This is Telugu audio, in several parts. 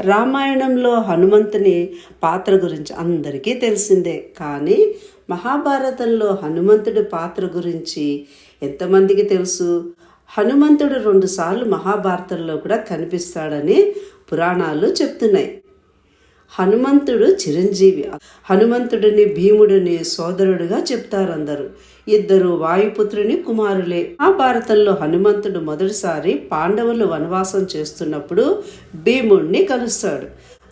రామాయణంలో హనుమంతుని పాత్ర గురించి అందరికీ తెలిసిందే. కానీ మహాభారతంలో హనుమంతుడి పాత్ర గురించి ఎంతమందికి తెలుసు? హనుమంతుడు రెండుసార్లు మహాభారతంలో కూడా కనిపిస్తాడని పురాణాలు చెప్తున్నాయి. హనుమంతుడు చిరంజీవి. హనుమంతుడిని భీముడిని సోదరుడిగా చెప్తారు అందరూ ఇద్దరు వాయుపుత్రుని కుమారులే. ఆ భారతంలో హనుమంతుడు మొదటిసారి పాండవులు వనవాసం చేస్తున్నప్పుడు భీముడిని కలుస్తాడు.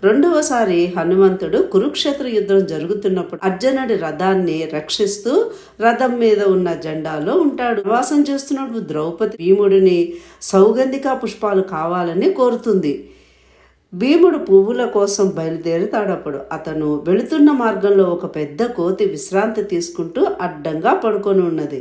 రెండవసారి హనుమంతుడు కురుక్షేత్ర యుద్ధం జరుగుతున్నప్పుడు అర్జునుడి రథాన్ని రక్షిస్తూ రథం మీద ఉన్న జెండాలో ఉంటాడు. వాసం చేస్తున్నప్పుడు ద్రౌపది భీముడిని సౌగంధిక పుష్పాలు కావాలని కోరుతుంది. భీముడు పువ్వుల కోసం బయలుదేరుతాడప్పుడు అతను వెళుతున్న మార్గంలో ఒక పెద్ద కోతి విశ్రాంతి తీసుకుంటూ అడ్డంగా పడుకొని ఉన్నది.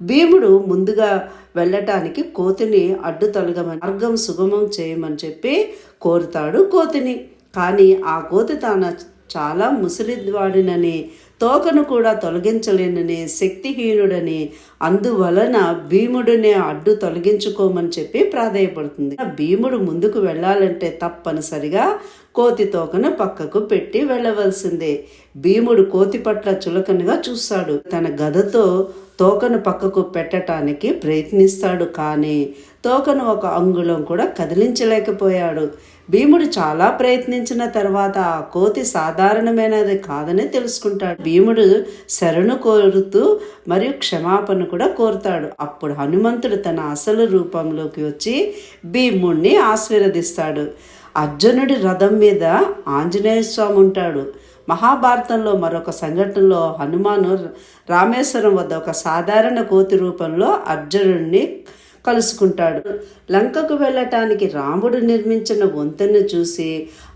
భీముడు ముందుగా వెళ్ళటానికి కోతిని అడ్డు తొలగమని మార్గం సుగమం చేయమని చెప్పి కోరుతాడు కోతిని. కానీ ఆ కోతి తాను చాలా ముసలివాడినని తోకను కూడా తొలగించలేనని శక్తిహీనుడని అందువలన భీముడిని అడ్డు తొలగించుకోమని చెప్పి ప్రాధాయపడుతుంది. భీముడు ముందుకు వెళ్ళాలంటే తప్పనిసరిగా కోతి తోకను పక్కకు పెట్టి వెళ్ళవలసిందే. భీముడు కోతి పట్ల చులకనగా చూస్తాడు. తన గదతో తోకను పక్కకు పెట్టడానికి ప్రయత్నిస్తాడు కానీ తోకను ఒక అంగుళం కూడా కదిలించలేకపోయాడు. భీముడు చాలా ప్రయత్నించిన తర్వాత ఆ కోతి సాధారణమైనది కాదని తెలుసుకుంటాడు. భీముడు శరణు కోరుతూ మరియు క్షమాపణ కూడా కోరుతాడు. అప్పుడు హనుమంతుడు తన అసలు రూపంలోకి వచ్చి భీముడిని ఆశీర్వదిస్తాడు. అర్జునుడి రథం మీద ఆంజనేయ స్వామి ఉంటాడు. మహాభారతంలో మరొక సంఘటనలో హనుమాను రామేశ్వరం వద్ద ఒక సాధారణ కోతి రూపంలో అర్జునుడిని కలుసుకుంటాడు. లంకకు వెళ్ళటానికి రాముడు నిర్మించిన వంతెనను చూసి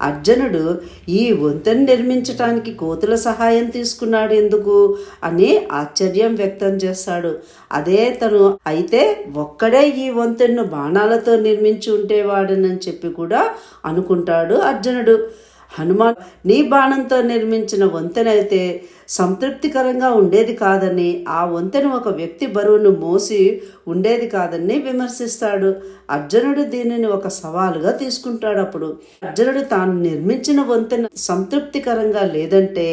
అర్జునుడు ఈ వంతెన నిర్మించటానికి కోతుల సహాయం తీసుకున్నాడు ఎందుకు? అని ఆశ్చర్యం వ్యక్తం చేస్తాడు. అదే తను అయితే ఒక్కడే ఈ వంతెన్ను బాణాలతో నిర్మించి ఉండేవాడనని చెప్పి కూడా అనుకుంటాడు అర్జునుడు. హనుమాన్ నీ బాణంతో నిర్మించిన వంతెనైతే సంతృప్తికరంగా ఉండేది కాదని ఆ వంతెన ఒక వ్యక్తి బరువును మోసి ఉండేది కాదని విమర్శిస్తాడు. అర్జునుడు దీనిని ఒక సవాలుగా తీసుకుంటాడు అప్పుడు అర్జునుడు తాను నిర్మించిన వంతెన సంతృప్తికరంగా లేదంటే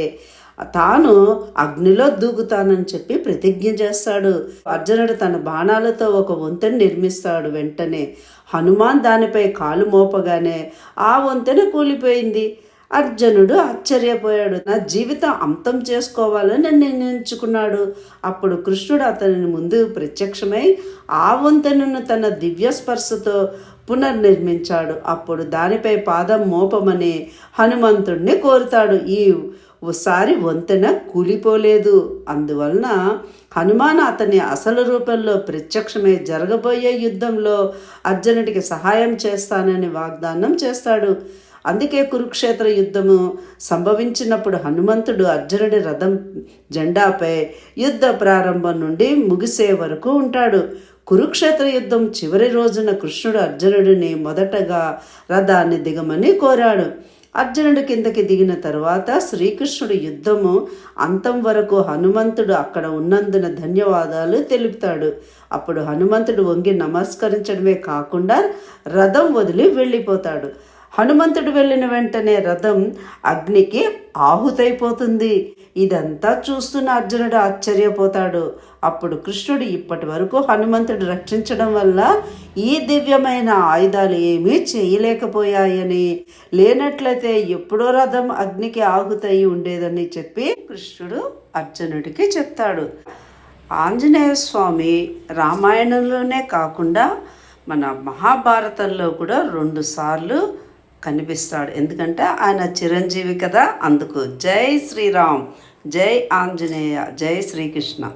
తాను అగ్నిలో దూకుతానని చెప్పి ప్రతిజ్ఞ చేస్తాడు. అర్జునుడు తన బాణాలతో ఒక వంతెన నిర్మిస్తాడు. వెంటనే హనుమాన్ దానిపై కాలు మోపగానే ఆ వంతెన కూలిపోయింది. అర్జునుడు ఆశ్చర్యపోయాడు. నా జీవితం అంతం చేసుకోవాలని నిర్ణయించుకున్నాడు. అప్పుడు కృష్ణుడు అతని ముందు ప్రత్యక్షమై ఆ వంతెనను తన దివ్య స్పర్శతో పునర్నిర్మించాడు. అప్పుడు దానిపై పాదం మోపమని హనుమంతుడిని కోరుతాడు. ఈ ఓసారి వంతెన కూలిపోలేదు. అందువలన హనుమాన్ అతని అసలు రూపంలో ప్రత్యక్షమై జరగబోయే యుద్ధంలో అర్జునుడికి సహాయం చేస్తానని వాగ్దానం చేస్తాడు. అందుకే కురుక్షేత్ర యుద్ధము సంభవించినప్పుడు హనుమంతుడు అర్జునుడి రథం జెండాపై యుద్ధ ప్రారంభం నుండి ముగిసే వరకు ఉంటాడు. కురుక్షేత్ర యుద్ధం చివరి రోజున కృష్ణుడు అర్జునుడిని మొదటగా రథాన్ని దిగమని కోరాడు. అర్జునుడు కిందకి దిగిన తర్వాత శ్రీకృష్ణుడు యుద్ధము అంతం వరకు హనుమంతుడు అక్కడ ఉన్నందున ధన్యవాదాలు తెలుపుతాడు. అప్పుడు హనుమంతుడు వంగి నమస్కరించడమే కాకుండా రథం వదిలి వెళ్ళిపోతాడు. హనుమంతుడు వెళ్ళిన వెంటనే రథం అగ్నికి ఆహుతైపోతుంది. ఇదంతా చూస్తున్న అర్జునుడు ఆశ్చర్యపోతాడు. అప్పుడు కృష్ణుడు ఇప్పటి వరకు హనుమంతుడు రక్షించడం వల్ల ఈ దివ్యమైన ఆయుధాలు ఏమీ చేయలేకపోయాయని. లేనట్లయితే ఎప్పుడో రథం అగ్నికి ఆహుతయి ఉండేదని చెప్పి కృష్ణుడు అర్జునుడికి చెప్తాడు. ఆంజనేయ స్వామి రామాయణంలోనే కాకుండా మన మహాభారతంలో కూడా రెండుసార్లు కనిపిస్తాడు. ఎందుకంటే ఆయన చిరంజీవి కదా. అందుకు జై శ్రీరామ్ జై ఆంజనేయ జై శ్రీకృష్ణ.